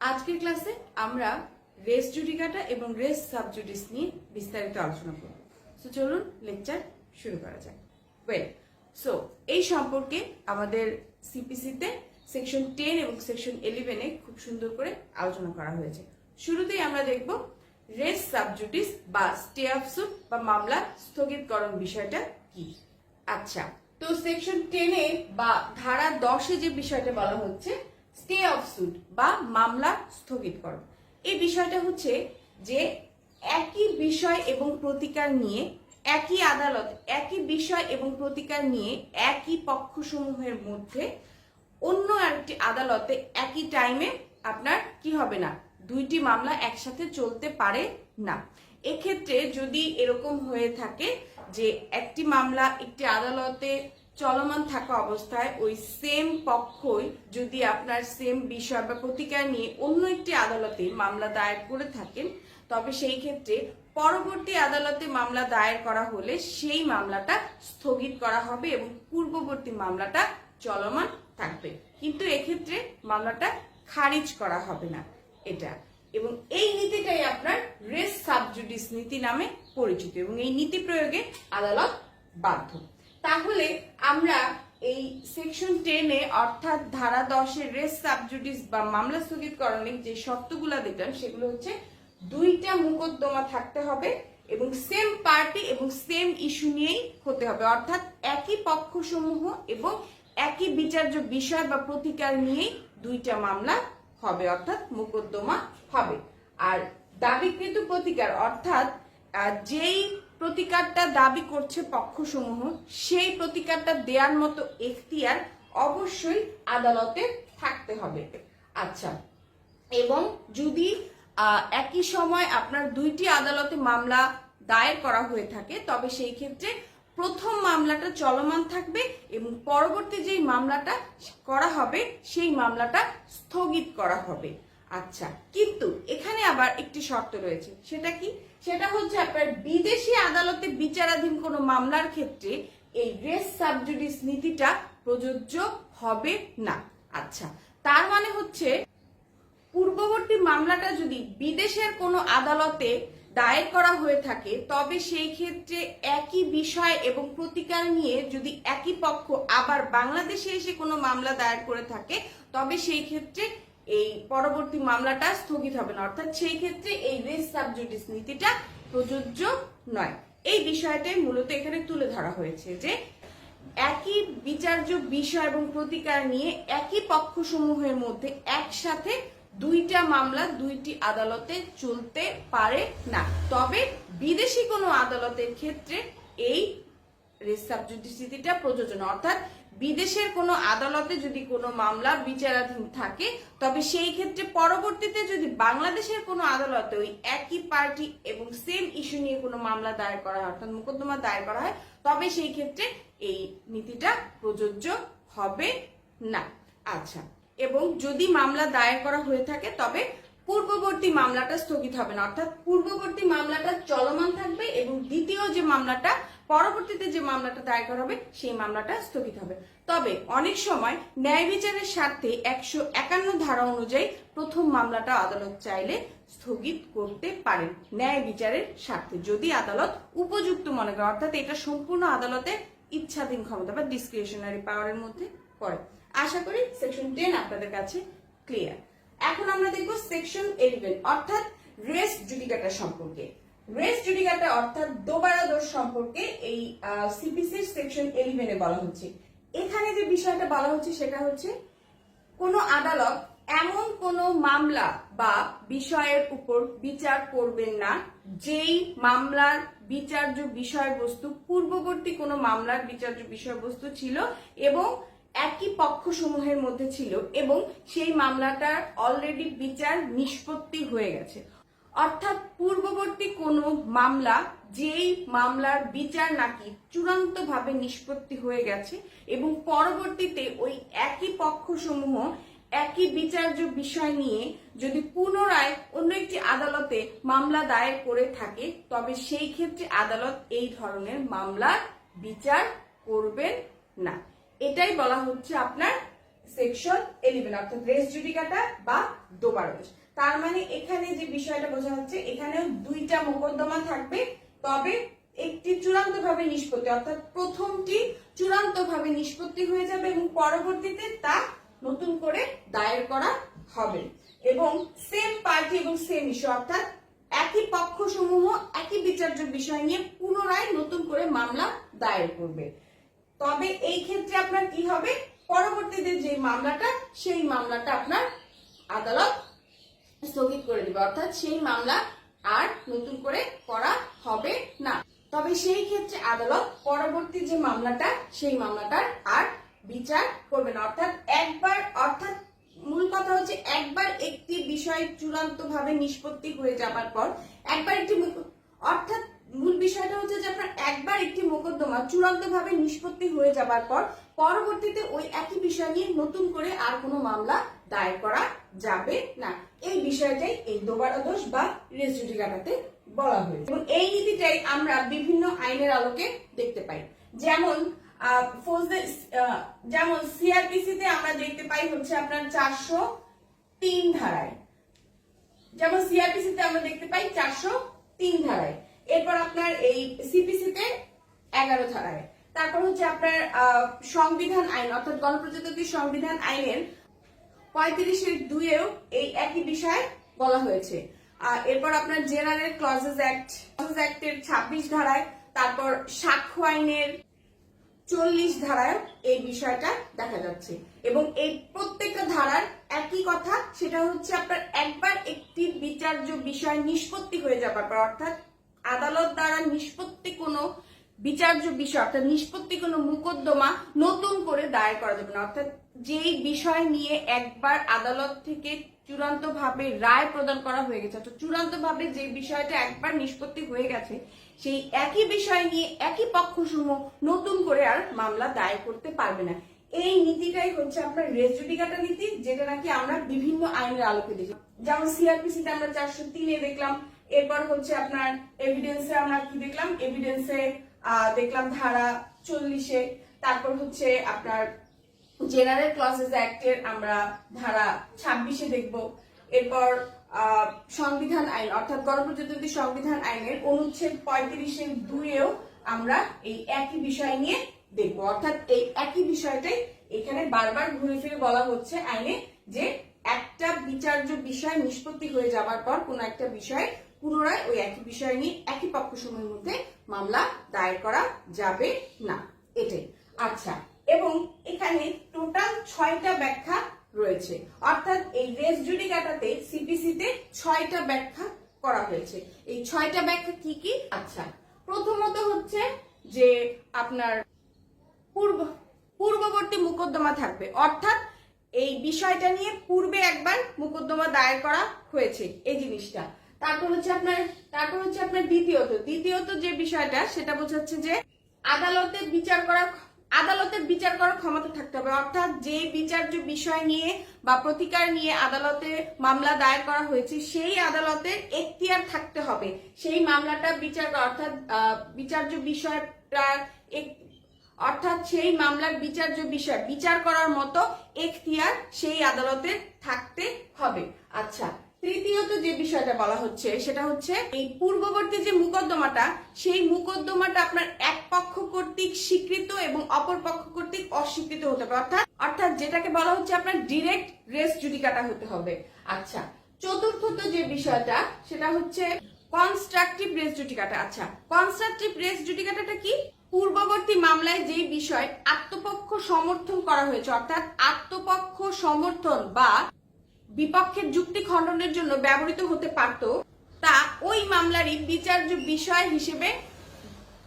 আজকের ক্লাসে আমরা রেস জুডিকাটা এবং রেস সাবজুডিস নিয়ে বিস্তারিত আলোচনা করব। সো চলুন লেকচার শুরু করা যাক। ওয়েল সো এই সম্পর্কে আমাদের সিপিসিতে সেকশন টেন এবং সেকশন ইলেভেনে খুব সুন্দর করে আলোচনা করা হয়েছে। শুরুতেই আমরা দেখব রেস সাবজুডিস বা স্টে অফ সুট বা মামলা স্থগিতকরণ বিষয়টা কি? আচ্ছা তো সেকশন টেনে বা ধারা দশে যে বিষয়টা বলা হচ্ছে স্টে অফ সুট বা মামলা স্থগিতকরণ এই বিষয়টা হচ্ছে যে একই বিষয় এবং প্রতিকার নিয়ে, একই আদালত, একই বিষয় এবং প্রতিকার নিয়ে একই পক্ষসমূহের মধ্যে অন্য আরেকটি আদালতে একই টাইমে আপনার কি হবে না? দুইটি মামলা একসাথে চলতে পারে না। এক্ষেত্রে যদি এরকম হয়ে থাকে যে একটি মামলা একটি আদালতে চলমান থাকা অবস্থায় ওই সেম পক্ষই যদি আপনার সেম বিষয় বা প্রতিকার নিয়ে অন্য একটি আদালতে মামলা দায়ের করে থাকেন, তবে সেই ক্ষেত্রে পরবর্তী আদালতে মামলা দায়ের করা হলে সেই মামলাটা স্থগিত করা হবে এবং পূর্ববর্তী মামলাটা চলমান থাকবে। কিন্তু এক্ষেত্রে মামলাটা খারিজ করা হবে না এটা। এবং এই নীতিটাই আপনার রেস সাবজুডিস নীতি নামে পরিচিত এবং এই নীতি প্রয়োগে আদালত বাধ্য। তাহলে আমরা এই সেকশন টেনে অর্থাৎ ধারা দশের রেস সাবজুডিস বা মামলা স্থগিতকরণের যে শর্তগুলো দেখলাম সেগুলো হচ্ছে দুইটা মুকদ্দমা থাকতে হবে এবং সেম পার্টি এবং সেম ইস্যু নিয়েই হতে হবে। অর্থাৎ একই পক্ষসমূহ এবং একই বিচার্য বিষয় বা প্রতিকার নিয়েই দুইটা মামলা হবে, অর্থাৎ মুকদ্দমা হবে। আর দাবিকৃত প্রতিকার, অর্থাৎ যেই প্রতিকারটা দাবি করছে পক্ষসমূহ, সেই প্রতিকারটা দেওয়ার মতো এখতিয়ার অবশ্যই আদালতে থাকতে হবে। আচ্ছা এবং যদি একই সময় আপনার দুইটি আদালতে মামলা দায়ের করা হয়ে থাকে, তবে সেই ক্ষেত্রে প্রথম মামলাটা চলমান থাকবে এবং পরবর্তী যেই মামলাটা করা হবে, সেই মামলাটা স্থগিত করা হবে। আচ্ছা কিন্তু এখানে আবার একটি শর্ত রয়েছে, সেটা কি? সেটা হচ্ছে আপনার বিদেশি আদালতে বিচারাধীন কোনো মামলার ক্ষেত্রে এই রেস সাবজুডিস নীতিটা প্রযোজ্য হবে না। আচ্ছা তার মানে হচ্ছে পূর্ববর্তী মামলাটা যদি বিদেশের কোনো আদালতে দায়ের করা হয়ে থাকে, তবে সেই ক্ষেত্রে একই বিষয় এবং প্রতিকার নিয়ে যদি একই পক্ষ আবার বাংলাদেশে এসে কোনো মামলা দায়ের করে থাকে, তবে সেই ক্ষেত্রে এই পরবর্তী মামলাটা স্থগিত হবে না। অর্থাৎ সেই ক্ষেত্রে এই রেস সাবজুডিস নীতিটা প্রযোজ্য নয়। এই বিষয়টাই মূলত এখানে তুলে ধরা হয়েছে যে একই বিচার্য বিষয় এবং প্রতিকার নিয়ে একই পক্ষসমূহের মধ্যে একসাথে দুইটা মামলা দুইটি আদালতে চলতে পারে না। তবে বিদেশি কোনো আদালতের ক্ষেত্রে এই রেস সাবজুডিসিটিটা প্রযোজ্য না। অর্থাৎ বিদেশের কোনো আদালতে যদি কোনো মামলা বিচারাধীন থাকে, তবে সেই ক্ষেত্রে পরবর্তীতে যদি বাংলাদেশের কোনো আদালতে ওই একই পার্টি এবং সেম ইস্যু নিয়ে কোনো মামলা দায়ের করা হয়, অর্থাৎ মোকদ্দমা দায়ের করা হয়, তবে সেই ক্ষেত্রে এই নীতিটা প্রযোজ্য হবে না। আচ্ছা এবং যদি মামলা দায়ের করা হয়ে থাকে, তবে পূর্ববর্তী মামলাটা স্থগিত হবে না, অর্থাৎ পূর্ববর্তী মামলাটা চলমান থাকবে এবং দ্বিতীয় যে মামলাটা পরবর্তীতে যে মামলাটা দায়ের করা হবে, সেই মামলাটা স্থগিত হবে। তবে অনেক সময় ন্যায় বিচারের স্বার্থে একশো একান্ন ধারা অনুযায়ী প্রথম মামলাটা আদালত চাইলে স্থগিত করতে পারেন ন্যায় বিচারের স্বার্থে। যদি আদালত উপযুক্ত মনে করে, অর্থাৎ এটা সম্পূর্ণ আদালতের ইচ্ছাধীন ক্ষমতা বা ডিসক্রিপশনারি পাওয়ারের মধ্যে পড়ে। আশা করি সেকশন টেন আপনাদের কাছে ক্লিয়ার এখন আমরা দেখব সেকশন ইলেভেন অর্থাৎ রেস জুডিকাটা সম্পর্কে। রেস জুডিকাটা অর্থাৎ দোবারা দোষ সম্পর্কে এই সিপিসির সেকশন ইলেভেনে বলা হচ্ছে। এখানে যে বিষয়টা বলা হচ্ছে সেটা হচ্ছে, কোনো আদালত এমন কোনো মামলা বা বিষয়ের উপর বিচার করবেন না, যেই মামলার বিচার্য বিষয়বস্তু, পূর্ববর্তী কোনো মামলার বিচার্য বিষয়বস্তু ছিল এবং একই পক্ষসমূহের মধ্যে ছিল এবং সেই মামলাটার অলরেডি বিচার নিষ্পত্তি হয়ে গেছে। অর্থাৎ পূর্ববর্তী কোনো মামলা, যেই মামলার বিচার নাকি চূড়ান্তভাবে নিষ্পত্তি হয়ে গেছে এবং পরবর্তীতে ওই একই পক্ষসমূহ একই বিচার্য বিষয় নিয়ে যদি পুনরায় অন্য একটি আদালতে মামলা দায়ের করে থাকে, তবে সেই ক্ষেত্রে আদালত এই ধরনের মামলার বিচার করবেন না। এটাই বলা হচ্ছে আপনার সেকশন এলিভেন অর্থাৎ রেস জুডিকাটা বা দোবারজ তার মানে এখানে যে বিষয়টা বোঝা যাচ্ছে এখানেও দুইটা মোকদ্দমা থাকবে, তবে একটি চূড়ান্ত ভাবে নিষ্পত্তি, অর্থাৎ প্রথমটি চূড়ান্ত ভাবে নিষ্পত্তি হয়ে যাবে এবং পরবর্তীতে তা নতুন করে দায়ের করা হবে। এবং সেম পার্টি এবং সেম ইস্যু অর্থাৎ একই পক্ষ সমূহ একই বিচার্য বিষয় নিয়ে পুনরায় নতুন করে মামলা দায়ের করবে। তবে এই ক্ষেত্রে আপনার কি হবে? পরবর্তীতে যে মামলাটা, সেই মামলাটা আপনার আদালত স্থগিত করে দিবে। অর্থাৎ সেই মামলা আর নতুন করে করা হবে না। তবে সেই ক্ষেত্রে আদালত পরবর্তী যে মামলাটা, সেই মামলাটার আর বিচার করবে না। অর্থাৎ একবার, অর্থাৎ মূল কথা হচ্ছে একবার একটি বিষয় চূড়ান্ত ভাবে নিষ্পত্তি হয়ে যাবার পর একবার একটি অর্থাৎ মূল বিষয়টা হচ্ছে যে আপনার একবার একটি মোকদ্দমা চূড়ান্ত ভাবে নিষ্পত্তি হয়ে যাবার পর পরবর্তীতে ওই একই বিষয় নিয়ে নতুন করে আর কোনো মামলা দায়ের করা যাবে না। এই বিষয়টাই এই দোবারা দোষ বা রেস জুডিকাটাতে বলা হয়েছে। এবং এই নীতিটাই আমরা বিভিন্ন আইনের আলোকে দেখতে পাই। যেমন যেমন সিআরপিসি তে আমরা দেখতে পাই হচ্ছে আপনার চারশো তিন ধারায়। যেমন সিআরপিসি তে আমরা দেখতে পাই চারশো তিন ধারায়। এরপর আপনার এই সিপিসি তে এগারো ধারায়। তারপর হচ্ছে আপনার সংবিধান আইন, অর্থাৎ গণপ্রজাতন্ত্রী সংবিধান আইনের পঁয়ত্রিশের দুইয়েও এই একই বিষয় বলা হয়েছে। এরপর আপনার জেনারেল ক্লজেস অ্যাক্ট অ্যাক্টের ছাব্বিশ ধারায়, তারপর সাক্ষ্য আইনের চল্লিশ ধারায় এই বিষয়টা দেখা যাচ্ছে। এবং এই প্রত্যেকটা ধারার একই কথা, সেটা হচ্ছে আপনার একবার একটি বিচার্য বিষয় নিষ্পত্তি হয়ে যাবার পর, অর্থাৎ আদালত দ্বারা নিষ্পত্তি কোনো বিচার্য বিষয়, অর্থাৎ নিষ্পত্তি কোনো মুকদ্দমা নতুন করে দায়ের করা যাবে না। অর্থাৎ যেই বিষয় নিয়ে একবার আদালত থেকে চূড়ান্ত ভাবে রায় প্রদান করা হয়ে গেছে, অর্থাৎ চূড়ান্ত ভাবে যে বিষয়টা একবার নিষ্পত্তি হয়ে গেছে, সেই একই বিষয় নিয়ে একই পক্ষসমূহ নতুন করে আর মামলা দায়ের করতে পারবে না। এই নীতিটাই হচ্ছে আপনার রেস জুডিকাটা নীতি, যেটা নাকি আমরা বিভিন্ন আইনের আলোকে দেখি যেমন সিআরপিসি তে আমরা চারশো তিনে দেখলাম, এরপর হচ্ছে আপনার এভিডেন্সে আমরা কি দেখলাম? এভিডেন্সে দেখলাম ধারা চল্লিশে। তারপর হচ্ছে আপনার জেনারেল ক্লসেস অ্যাক্টের আমরা ধারা ছাব্বিশে দেখব। এরপর সংবিধান আইন, অর্থাৎ গণপ্রজাতন্ত্রী সংবিধান আইনের অনুচ্ছেদ পঁয়ত্রিশের দুইয়েও আমরা এই একই বিষয় নিয়ে দেখব। অর্থাৎ এই একই বিষয়টাই এখানে বারবার ঘুরে ফিরে বলা হচ্ছে আইনে যে একটা বিচার্য বিষয় নিষ্পত্তি হয়ে যাবার পর কোন একটা বিষয় পুনরায় ওই একই বিষয় নিয়ে একই পক্ষ সময়ের মধ্যে মামলা দায়ের করা যাবে না। এটাই। আচ্ছা এবং এখানে টোটাল ছয়টা ব্যাখ্যা রয়েছে। অর্থাৎ এই রেস জুডিকাটাতে সিপিসি তে ছয়টা ব্যাখ্যা করা হয়েছে। এই ছয়টা ব্যাখ্যা কি কি? আচ্ছা প্রথমত হচ্ছে যে আপনার পূর্ব, পূর্ববর্তী মোকদ্দমা থাকবে। অর্থাৎ এই বিষয়টা নিয়ে পূর্বে একবার মোকদ্দমা দায়ের করা হয়েছে, এই জিনিসটা। তারপর হচ্ছে আপনার, তারপর হচ্ছে আপনার দ্বিতীয়ত। দ্বিতীয়ত যে বিষয়টা, সেটা বোঝাচ্ছে যে আদালতের বিচার করা আদালতের বিচার করার ক্ষমতা থাকতে হবে। অর্থাৎ যে বিচার্য বিষয় নিয়ে বা প্রতিকার নিয়ে আদালতে মামলা দায়ের করা হয়েছে, সেই আদালতের এখতিয়ার থাকতে হবে। সেই মামলাটা বিচার, অর্থাৎ বিচার্য বিষয়টার অর্থাৎ সেই মামলার বিচার্য বিষয়, বিচার করার মতো এখতিয়ার সেই আদালতের থাকতে হবে। আচ্ছা তৃতীয়ত যে বিষয়টা বলা হচ্ছে, সেটা হচ্ছে এই পূর্ববর্তী যে মুকদ্দমাটা, সেই মুকদ্দমাটা আপনার এক পক্ষ কর্তৃক স্বীকৃত এবং অপর পক্ষ কর্তৃক অস্বীকৃত হতে হবে অর্থাৎ অর্থাৎ যেটাকে বলা হচ্ছে আপনার ডিরেক্ট রেস জুডিকাটা হতে হবে। আচ্ছা চতুর্থত যে বিষয়টা, সেটা হচ্ছে কনস্ট্রাকটিভ রেস জুডিকাটা আচ্ছা কনস্ট্রাকটিভ রেস জুডিকাটাটা কি? পূর্ববর্তী মামলায় যে বিষয় আত্মপক্ষ সমর্থন করা হয়েছে, অর্থাৎ আত্মপক্ষ সমর্থন বা বিপক্ষের যুক্তি খণ্ডনের জন্য ব্যবহৃত হতে পারত। তা ওই মামলারই বিচার্য বিষয় হিসেবে,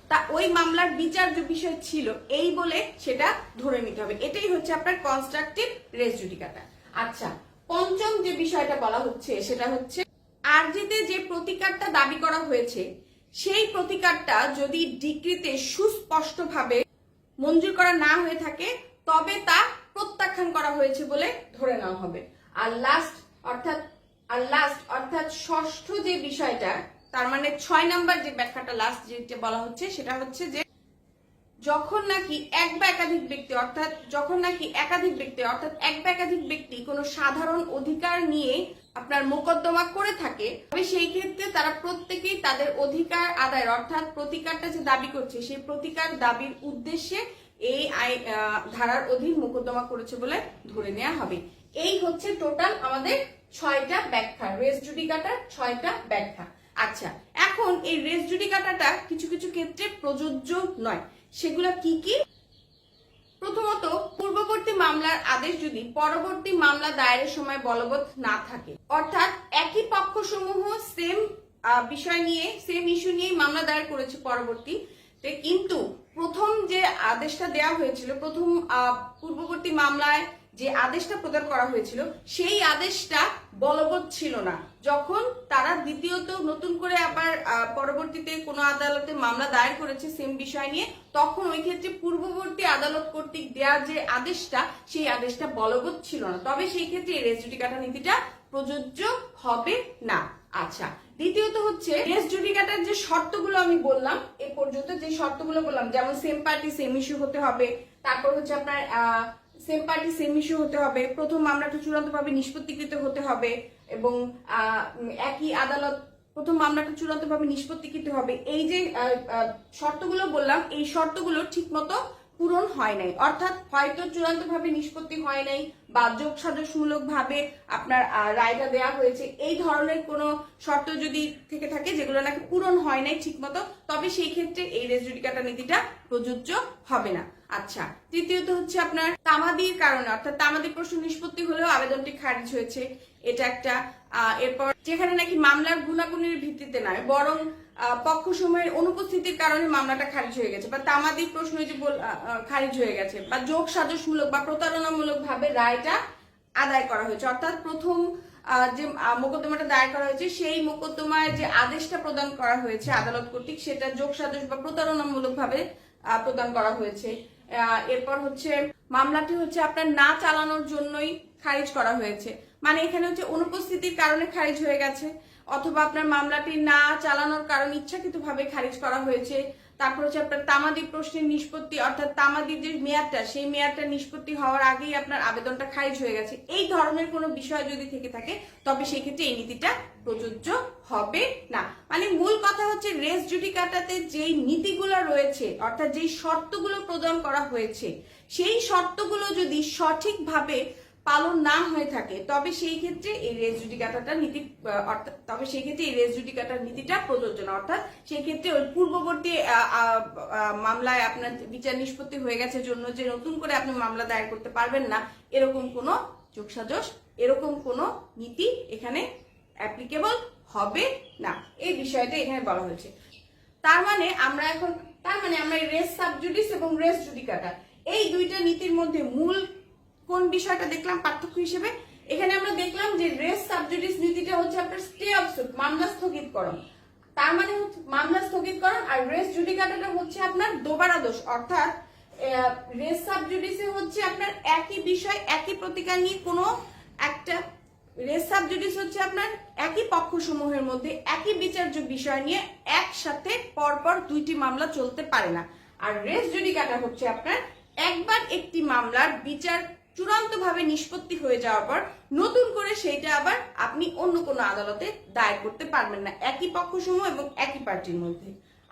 তা ওই মামলার বিচার্য বিষয় ছিল এই বলে সেটা ধরে নিতে হবে। এটাই হচ্ছে আপনার কনস্ট্রাকটিভ রেস জুডিকাটা আচ্ছা পঞ্চম যে বিষয়টা বলা হচ্ছে, সেটা হচ্ছে আরজিতে যে প্রতিকারটা দাবি করা হয়েছে, সেই প্রতিকারটা যদি ডিক্রিতে সুস্পষ্টভাবে মঞ্জুর করা না হয়ে থাকে, তবে তা প্রত্যাখ্যান করা হয়েছে বলে ধরে নেওয়া হবে। আর লাস্ট অর্থাৎ, আর লাস্ট অর্থাৎ ষষ্ঠ যে বিষয়টা, তার মানে ছয় নাম্বার যে ব্যাখ্যাটা লাস্ট যেটা বলা হচ্ছে, সেটা হচ্ছে যে যখন নাকি এক বা একাধিক ব্যক্তি, অর্থাৎ যখন নাকি একাধিক ব্যক্তি, অর্থাৎ এক বা একাধিক ব্যক্তি কোনো সাধারণ অধিকার নিয়ে আপনার মোকদ্দমা করে থাকে, তবে সেই ক্ষেত্রে তারা প্রত্যেকেই তাদের অধিকার আদায়ের, অর্থাৎ প্রতিকারটা যে দাবি করছে, সেই প্রতিকার দাবির উদ্দেশ্যে এই ধারার অধীন মোকদ্দমা করেছে বলে ধরে নেওয়া হবে। এই হচ্ছে টোটাল আমাদের ছয়টা ব্যাখ্যা, রেস জুডিকাটার ছয়টা ব্যাখ্যা। আচ্ছা এখন এই রেস জুডিকাটাটা কিছু কিছু ক্ষেত্রে প্রযোজ্য নয়। সেগুলো কি কি? প্রথমত, পূর্ববর্তী মামলার আদেশ যদি পরবর্তী মামলা দায়েরের সময় বলবৎ না থাকে, অর্থাৎ একই পক্ষসমূহ সেম বিষয় নিয়ে সেম ইস্যু নিয়ে মামলা দায়ের করেছে পরবর্তী। কিন্তু প্রথম যে আদেশটা দেওয়া হয়েছিল, প্রথম পূর্ববর্তী মামলায় যে আদেশটা প্রদান করা হয়েছিল, সেই আদেশটা বলবৎ ছিল না। যখন তারা দ্বিতীয়ত নতুন করে আবার পরবর্তীতে কোনো আদালতে মামলা দায়ের করেছে সেম বিষয় নিয়ে, তখন ওই ক্ষেত্রে পূর্ববর্তী আদালত কর্তৃক দেওয়া যে আদেশটা, সেই আদেশটা বলবৎ ছিল না। তবে সেই ক্ষেত্রে এই রেসজুডিকাটা নীতিটা প্রযোজ্য হবে না। আচ্ছা দ্বিতীয়ত হচ্ছে রেস জুডিকাটার যে শর্তগুলো আমি বললাম, এ পর্যন্ত যে শর্তগুলো বললাম, যেমন সেম পার্টি, সেম ইস্যু হতে হবে, তারপর হচ্ছে আপনার সেম পার্টি সেম ইস্যু হতে হবে। প্রথম মামলাটা চূড়ান্তভাবে নিষ্পত্তিকৃত হতে হবে এবং একই আদালত, প্রথম মামলাটা চূড়ান্তভাবে নিষ্পত্তিকৃত হবে। এই যে শর্তগুলো বললাম, এই শর্তগুলো ঠিকমতো পূরণ হয় নাই। অর্থাৎ হয়তো চূড়ান্তভাবে নিষ্পত্তি হয় নাই বা যোগ ভাবে আপনার রায়টা দেয়া হয়েছে। এই ধরনের কোনো শর্ত যদি থেকে থাকে, যেগুলো নাকি পূরণ হয় নাই ঠিকমতো, তবে সেই ক্ষেত্রে এই রেজুডিকাটা নীতিটা প্রযোজ্য হবে না। আচ্ছা তৃতীয়ত হচ্ছে আপনার তামাদির কারণে, অর্থাৎ তামাদির প্রশ্ন নিষ্পত্তি হলেও আবেদনটি খারিজ হয়েছে। এটা একটা এরপর যেখানে নাকি মামলার গুণাগুণের ভিত্তিতে নয়, বরং পক্ষসমূহের অনুপস্থিতির কারণে মামলাটা খারিজ হয়ে গেছে বা তামাদির প্রশ্ন যে খারিজ হয়ে গেছে বা যোগ সাজসমূলক বা প্রতারণামূলক ভাবে রায়টা আদায় করা হয়েছে। অর্থাৎ প্রথম যে মোকদ্দমাটা দায়ের করা হয়েছে, সেই মোকদ্দমায় যে আদেশটা প্রদান করা হয়েছে আদালত কর্তৃক, সেটা যোগ সাজস বা প্রতারণামূলক ভাবে প্রদান করা হয়েছে। এরপর হচ্ছে মামলাটি হচ্ছে আপনার না চালানোর জন্যই খারিজ করা হয়েছে। মানে এখানে হচ্ছে অনুপস্থিতির কারণে খারিজ হয়ে গেছে, অথবা আপনার মামলাটি না চালানোর কারণে ইচ্ছাকৃতভাবে খারিজ করা হয়েছে। তারপর হচ্ছে আপনার তামাদি প্রশ্নের নিষ্পত্তি, অর্থাৎ তামাদির যে মেয়াদটা, সেই মেয়াদটা নিষ্পত্তি হওয়ার আগেই আপনার আবেদনটা খারিজ হয়ে গেছে। এই ধরনের কোনো বিষয় যদি থেকে থাকে, তবে সেই ক্ষেত্রে এই নীতিটা প্রযোজ্য হবে না। মানে মূল কথা হচ্ছে রেস জুডিকাটাতে যেই নীতিগুলো রয়েছে, অর্থাৎ যেই শর্তগুলো প্রদান করা হয়েছে, সেই শর্তগুলো যদি সঠিকভাবে পালন না হয়ে থাকে, তবে সেই ক্ষেত্রে এই রেস জুডিকাটাটা নীতি অর্থাৎ, তবে সেই ক্ষেত্রে এই রেস জুডিকাটার নীতিটা প্রযোজ্য না অর্থাৎ সেই ক্ষেত্রে ওই পূর্ববর্তী মামলায় আপনার বিচার নিষ্পত্তি হয়ে গেছে জন্য যে নতুন করে আপনি মামলা দায়ের করতে পারবেন না, এরকম কোনো যোগসাজশ, এরকম কোনো নীতি এখানে অ্যাপ্লিকেবল হবে না। এই বিষয়টা এখানে বলা হয়েছে। তার মানে আমরা এখন, তার মানে আমরা রেস সাবজুডিস এবং রেস জুডিকাটা, এই দুইটা নীতির মধ্যে মূল কোন বিষয়টা দেখলাম, পার্থক্য হিসেবে? এখানে আমরা দেখলাম যে রেস সাবজুডিস নীতিটা হচ্ছে আপনার স্টে অফ সুট মামলা স্থগিতকরণ। তার মানে হচ্ছে মামলা স্থগিতকরণ আর রেস জুডিকাটাটা হচ্ছে আপনার দোবারা দোষ। অর্থাৎ রেস সাবজুডিসে হচ্ছে আপনার একই বিষয়, একই প্রতিকার নিয়ে কোনো একটা, রেস সাবজুডিস হচ্ছে আপনার একই পক্ষসমূহের মধ্যে একই বিচার্য বিষয় নিয়ে একসাথে পরপর দুইটি মামলা চলতে পারে না। আর রেস জুডিকাটা হচ্ছে আপনার একবার একটি মামলার বিচার চূড়ান্তভাবে নিষ্পত্তি হয়ে যাওয়ার পর নতুন করে সেইটা আবার আপনি অন্য কোনো আদালতে দায়ের করতে পারবেন না। একই পক্ষসমূহ এবং একই পার্টির মধ্যে।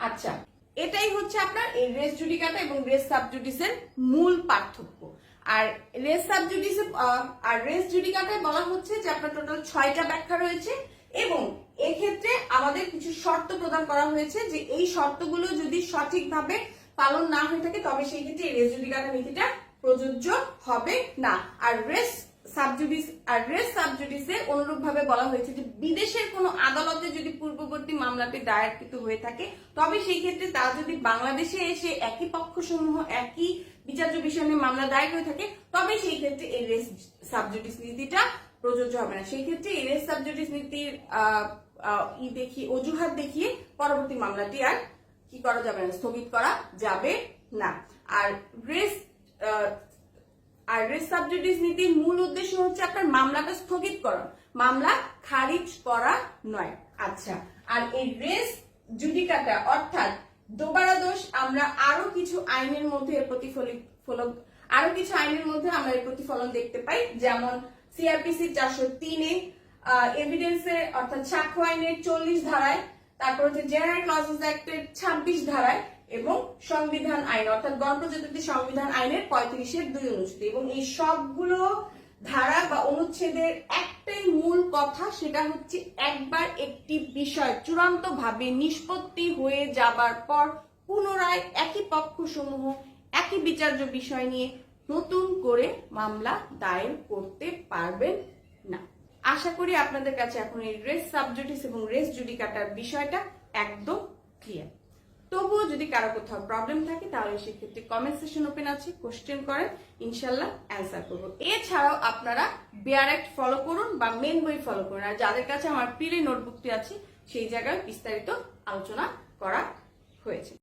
আচ্ছা এটাই হচ্ছে আপনার এই রেস জুডিকাটা এবং রেস সাবজুডিসের মূল পার্থক্য। আর রেস সাবজুডিসে আর রেস জুডিকাটায় বলা হচ্ছে যে আপনার টোটাল ছয়টা ব্যাখ্যা রয়েছে এবং এক্ষেত্রে আমাদের কিছু শর্ত প্রদান করা হয়েছে যে এই শর্তগুলো যদি সঠিকভাবে পালন না হয়ে থাকে, তবে সেই ক্ষেত্রে এই রেস জুডিকাটা নীতিটা প্রযোজ্য হবে না। আর রেস সাবজুডিস, আর রেস সাবজুডিসে অনুরূপ ভাবে বলা হয়েছে যে বিদেশের কোনো আদালতে যদি পূর্ববর্তী মামলাটি দায়েরকৃত হয়ে থাকে, তবে সেই ক্ষেত্রে তা যদি বাংলাদেশে এসে একই পক্ষসমূহ, একই বিচার্য বিষয় নিয়ে মামলা দায়ের হয়ে থাকে, তবে সেই ক্ষেত্রে এই রেস সাবজুডিস নীতিটা প্রযোজ্য হবে না। সেই ক্ষেত্রে এই রেস সাবজুডিস নীতির ই দেখিয়ে, অজুহাত দেখিয়ে পরবর্তী মামলাটি আর কি করা যাবে না, স্থগিত করা যাবে না। আর রেস আর রেস সাবজুডিস নীতির মূল উদ্দেশ্য হচ্ছে আপনার মামলাটা স্থগিত করা মামলা খারিজ করা নয়। আচ্ছা আর এই রেস জুডিকাটা, অর্থাৎ দোবারা দোষ, আমরা আরও কিছু আইনের মধ্যে প্রতিফলিত ফলক আরও কিছু আইনের মধ্যে আমরা এর প্রতিফলন দেখতে পাই। যেমন সিআরপিসি চারশো তিনে এভিডেন্সের অর্থাৎ সাক্ষ্য আইনের চল্লিশ ধারায়, তারপর হচ্ছে জেনারেল ক্লজেস অ্যাক্টের ছাব্বিশ ধারায় এবং সংবিধান আইন, অর্থাৎ গণপ্রজাতন্ত্রী সংবিধান আইনের পঁয়ত্রিশের দুই অনুচ্ছেদ। এবং এই সবগুলো ধারা বা অনুচ্ছেদের একটাই মূল কথা, সেটা হচ্ছে একবার একটি বিষয় চূড়ান্ত ভাবে নিষ্পত্তি হয়ে যাবার পর পুনরায় একই পক্ষ সমূহ একই বিচার্য বিষয় নিয়ে নতুন করে মামলা দায়ের করতে পারবেন না। আশা করি আপনাদের কাছে এখন এই রেস সাবজুডিস এবং রেস জুডিকাটার বিষয়টা একদম ক্লিয়ার তবুও যদি কারও কোথাও প্রবলেম থাকে, তাহলে সেক্ষেত্রে কমেন্ট সেশন ওপেন আছে কোশ্চেন করেন, ইনশাল্লাহ অ্যান্সার করব। এছাড়াও আপনারা বেয়ার অ্যাক্ট ফলো করুন বা মেন বই ফলো করুন। আর যাদের কাছে আমার প্রিয় নোটবুকটি আছে, সেই জায়গায় বিস্তারিত আলোচনা করা হয়েছে।